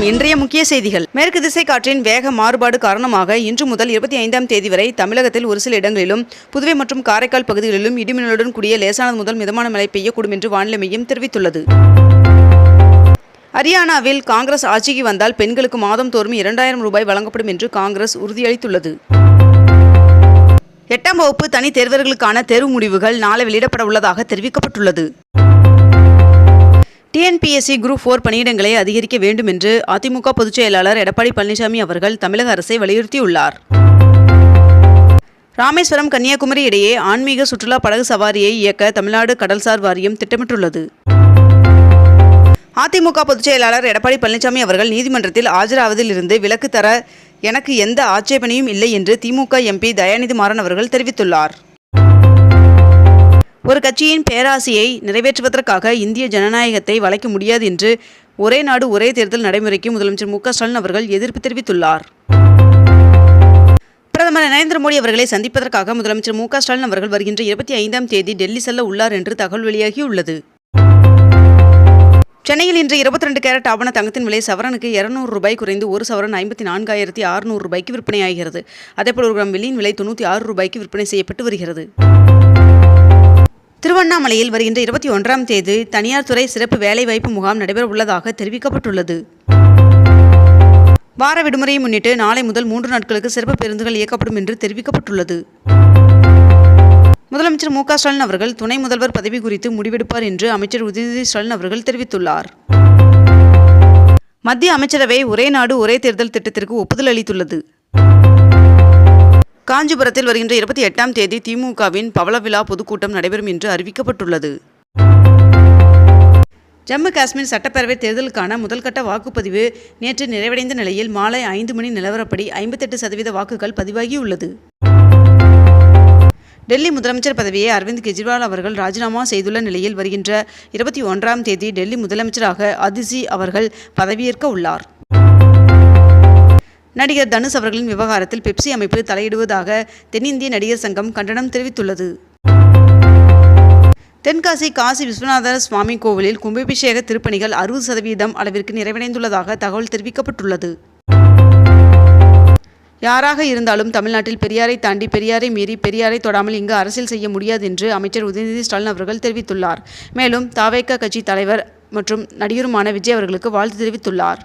வணக்கம் இன்றைய முக்கிய செய்திகள். மேற்கு திசை காற்றின் வேக மாறுபாடு காரணமாக இன்று முதல் இருபத்தி ஐந்தாம் தேதி வரை தமிழகத்தில் ஒரு சில இடங்களிலும் புதுவை மற்றும் காரைக்கால் பகுதிகளிலும் இடிமின்னலுடன் கூடிய லேசானது முதல் மிதமான மழை பெய்யக்கூடும் என்று வானிலை மையம் தெரிவித்துள்ளது. ஹரியானாவில் காங்கிரஸ் ஆட்சிக்கு வந்தால் பெண்களுக்கு மாதம் தோறும் இரண்டாயிரம் ரூபாய் வழங்கப்படும் என்று காங்கிரஸ் உறுதியளித்துள்ளது. எட்டாம் வகுப்பு தனி தேர்வர்களுக்கான தேர்வு முடிவுகள் நாளை வெளியிடப்பட உள்ளதாக தெரிவிக்கப்பட்டுள்ளது. டிஎன்பிஎஸ்சி குரூப் ஃபோர் பணியிடங்களை அதிகரிக்க வேண்டும் என்று அதிமுக பொதுச் செயலாளர் எடப்பாடி பழனிசாமி அவர்கள் தமிழக அரசை வலியுறுத்தியுள்ளார். ராமேஸ்வரம் கன்னியாகுமரி இடையே ஆன்மீக சுற்றுலா படகு சவாரியை இயக்க தமிழ்நாடு கடல்சார் வாரியம் திட்டமிட்டுள்ளது. அதிமுக பொதுச் செயலாளர் எடப்பாடி பழனிசாமி அவர்கள் நீதிமன்றத்தில் ஆஜராவதில் இருந்து விலக்கு தர எனக்கு எந்த ஆட்சேபனையும் இல்லை என்று திமுக எம்பி தயாநிதி மாறன் அவர்கள் தெரிவித்துள்ளார். ஒரு கட்சியின் பேராசையை நிறைவேற்றுவதற்காக இந்திய ஜனநாயகத்தை வளைக்க முடியாது என்று ஒரே நாடு ஒரே தேர்தல் நடைமுறைக்கு முதலமைச்சர் மு ஸ்டாலின் அவர்கள் எதிர்ப்பு தெரிவித்துள்ளார். பிரதமர் நரேந்திர மோடி அவர்களை சந்திப்பதற்காக முதலமைச்சர் மு ஸ்டாலின் அவர்கள் வருகின்ற இருபத்தி ஐந்தாம் தேதி டெல்லி செல்ல உள்ளார் என்று தகவல் வெளியாகியுள்ளது. சென்னையில் இன்று இருபத்தி ரெண்டு கேரட் ஆவண தங்கத்தின் விலை சவரனுக்கு இருநூறு ரூபாய் குறைந்து ஒரு சவரன் ஐம்பத்தி நான்காயிரத்தி அறுநூறு ரூபாய்க்கு விற்பனையாகிறது. அதேபோல் ஒரு கிராம் வெள்ளியின் விலை தொண்ணூற்றி ஆறு ரூபாய்க்கு விற்பனை செய்யப்பட்டு வருகிறது. திருவண்ணாமலையில் வருகின்ற இருபத்தி ஒன்றாம் தேதி தனியார் துறை சிறப்பு வேலைவாய்ப்பு முகாம் நடைபெற உள்ளதாக தெரிவிக்கப்பட்டுள்ளது. வார விடுமுறையை முன்னிட்டு நாளை முதல் மூன்று நாட்களுக்கு சிறப்பு பேருந்துகள் இயக்கப்படும் என்று தெரிவிக்கப்பட்டுள்ளது. முதலமைச்சர் மு க ஸ்டாலின் அவர்கள் துணை முதல்வர் பதவி குறித்து முடிவெடுப்பார் என்று அமைச்சர் உதயநிதி ஸ்டாலின் அவர்கள் தெரிவித்துள்ளார். மத்திய அமைச்சரவை ஒரே நாடு ஒரே தேர்தல் திட்டத்திற்கு ஒப்புதல் அளித்துள்ளது. காஞ்சிபுரத்தில் வருகின்ற இருபத்தி எட்டாம் தேதி திமுகவின் பவள விழா பொதுக்கூட்டம் நடைபெறும் என்று அறிவிக்கப்பட்டுள்ளது. ஜம்மு காஷ்மீர் சட்டப்பேரவை தேர்தலுக்கான முதல்கட்ட வாக்குப்பதிவு நேற்று நிறைவடைந்த நிலையில் மாலை ஐந்து மணி நிலவரப்படி ஐம்பத்தெட்டு சதவீத வாக்குகள் பதிவாகியுள்ளது. டெல்லி முதலமைச்சர் பதவியை அரவிந்த் கெஜ்ரிவால் அவர்கள் ராஜினாமா செய்துள்ள நிலையில் வருகின்ற இருபத்தி ஒன்றாம் தேதி டெல்லி முதலமைச்சராக அதிசி அவர்கள் பதவியேற்க உள்ளார். நடிகர் தனுஷ் அவர்களின் விவகாரத்தில் பெப்சி அமைப்பு தலையிடுவதாக தென்னிந்திய நடிகர் சங்கம் கண்டனம் தெரிவித்துள்ளது. தென்காசி காசி விஸ்வநாதர் சுவாமி கோவிலில் கும்பாபிஷேக திருப்பணிகள் அறுபது சதவீதம் அளவிற்கு நிறைவடைந்துள்ளதாக தகவல் தெரிவிக்கப்பட்டுள்ளது. யாராக இருந்தாலும் தமிழ்நாட்டில் பெரியாரை தாண்டி பெரியாரை மீறி பெரியாரை தொடாமல் இங்கு அரசியல் செய்ய முடியாது என்று அமைச்சர் உதயநிதி ஸ்டாலின் அவர்கள் தெரிவித்துள்ளார். மேலும் தாவேக கட்சி தலைவர் மற்றும் நடிகருமான விஜய் அவர்களுக்கு வாழ்த்து தெரிவித்துள்ளார்.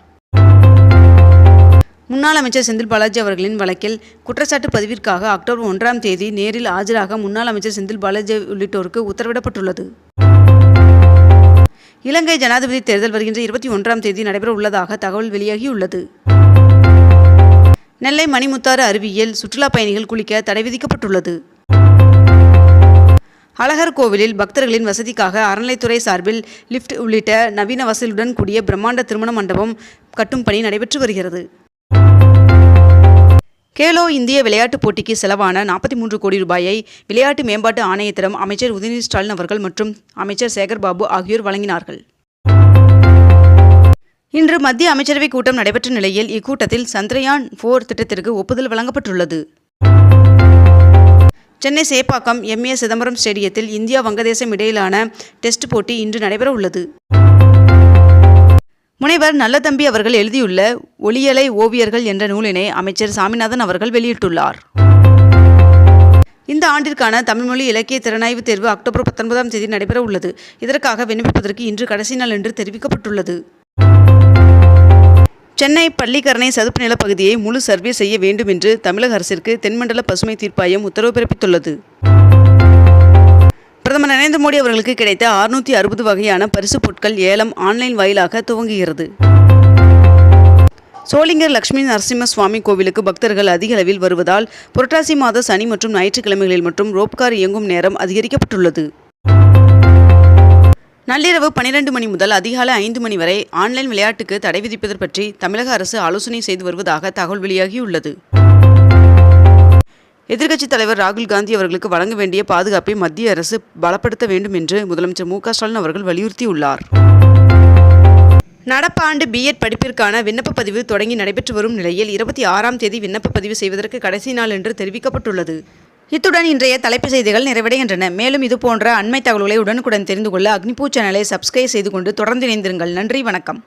முன்னாள் அமைச்சர் செந்தில் பாலாஜி அவர்களின் வழக்கில் குற்றச்சாட்டு பதிவிற்காக அக்டோபர் ஒன்றாம் தேதி நேரில் ஆஜராக முன்னாள் அமைச்சர் செந்தில் பாலாஜி உள்ளிட்டோருக்கு உத்தரவிடப்பட்டுள்ளது. இலங்கை ஜனாதிபதி தேர்தல் வருகின்ற இருபத்தி ஒன்றாம் தேதி நடைபெற உள்ளதாக தகவல் வெளியாகியுள்ளது. நெல்லை மணிமுத்தாறு அருவியில் சுற்றுலா பயணிகள் குளிக்க தடை விதிக்கப்பட்டுள்ளது. அழகர் கோவிலில் பக்தர்களின் வசதிக்காக அறநிலைத்துறை சார்பில் லிஃப்ட் உள்ளிட்ட நவீன வசதியுடன் கூடிய பிரம்மாண்ட திருமண மண்டபம் கட்டும் பணி நடைபெற்று வருகிறது. கேலோ இந்திய விளையாட்டுப் போட்டிக்கு செலவான நாற்பத்தி மூன்று கோடி ரூபாயை விளையாட்டு மேம்பாட்டு ஆணையத்திடம் அமைச்சர் உதயநிதி ஸ்டாலின் அவர்கள் மற்றும் அமைச்சர் சேகர்பாபு ஆகியோர் வழங்கினார்கள். இன்று மத்திய அமைச்சரவை கூட்டம் நடைபெற்ற நிலையில் இக்கூட்டத்தில் சந்திரயான் போர் திட்டத்திற்கு ஒப்புதல் வழங்கப்பட்டுள்ளது. சென்னை சேப்பாக்கம் எம்ஏ சிதம்பரம் ஸ்டேடியத்தில் இந்தியா வங்கதேசம் இடையிலான டெஸ்ட் போட்டி இன்று நடைபெற உள்ளது முனைவர் நல்லதம்பி அவர்கள் எழுதியுள்ள ஒளியலை ஓவியர்கள் என்ற நூலினை அமைச்சர் சாமிநாதன் அவர்கள் வெளியிட்டுள்ளார். இந்த ஆண்டிற்கான தமிழ்மொழி இலக்கிய திறனாய்வு தேர்வு அக்டோபர் பத்தொன்பதாம் தேதி நடைபெற உள்ளது. இதற்காக விண்ணப்பிப்பதற்கு இன்று கடைசி நாள் என்று தெரிவிக்கப்பட்டுள்ளது. சென்னை பள்ளிக்கரணை சதுப்பு நில பகுதியை முழு சர்வே செய்ய வேண்டும் என்று தமிழக அரசிற்கு தென்மண்டல பசுமை தீர்ப்பாயம் உத்தரவு பிறப்பித்துள்ளது. பிரதமர் நரேந்திர மோடி அவர்களுக்கு கிடைத்த அறுநூற்றி அறுபது வகையான பரிசு பொருட்கள் ஏலம் ஆன்லைன் வாயிலாக துவங்குகிறது. சோளிங்கர் லட்சுமி நரசிம்ம சுவாமி கோவிலுக்கு பக்தர்கள் அதிக அளவில் வருவதால் புரட்டாசி மாத சனி மற்றும் ஞாயிற்றுக்கிழமைகளில் மற்றும் ரோப்கார் இயங்கும் நேரம் அதிகரிக்கப்பட்டுள்ளது. நள்ளிரவு பனிரெண்டு மணி முதல் அதிகாலை ஐந்து மணி வரை ஆன்லைன் விளையாட்டுக்கு தடை விதிப்பது பற்றி தமிழக அரசு ஆலோசனை செய்து வருவதாக தகவல் வெளியாகியுள்ளது. எதிர்க்கட்சித் தலைவர் ராகுல் காந்தி அவர்களுக்கு வழங்க வேண்டிய பாதுகாப்பை மத்திய அரசு பலப்படுத்த வேண்டும் என்று முதலமைச்சர் மு ஸ்டாலின் அவர்கள் வலியுறுத்தியுள்ளார். நடப்பாண்டு பிஎட் படிப்பிற்கான விண்ணப்ப பதிவு தொடங்கி நடைபெற்று வரும் நிலையில் இருபத்தி ஆறாம் தேதி விண்ணப்ப பதிவு செய்வதற்கு கடைசி நாள் என்று தெரிவிக்கப்பட்டுள்ளது. இத்துடன் இன்றைய தலைப்பு செய்திகள் நிறைவடைகின்றன. மேலும் இது போன்ற அண்மை தகவல்களை உடனுக்குடன் தெரிந்து கொள்ள அக்னிபூ சேனலை சப்ஸ்கிரைப் செய்து கொண்டு தொடர்ந்து இணைந்திருங்கள். நன்றி வணக்கம்.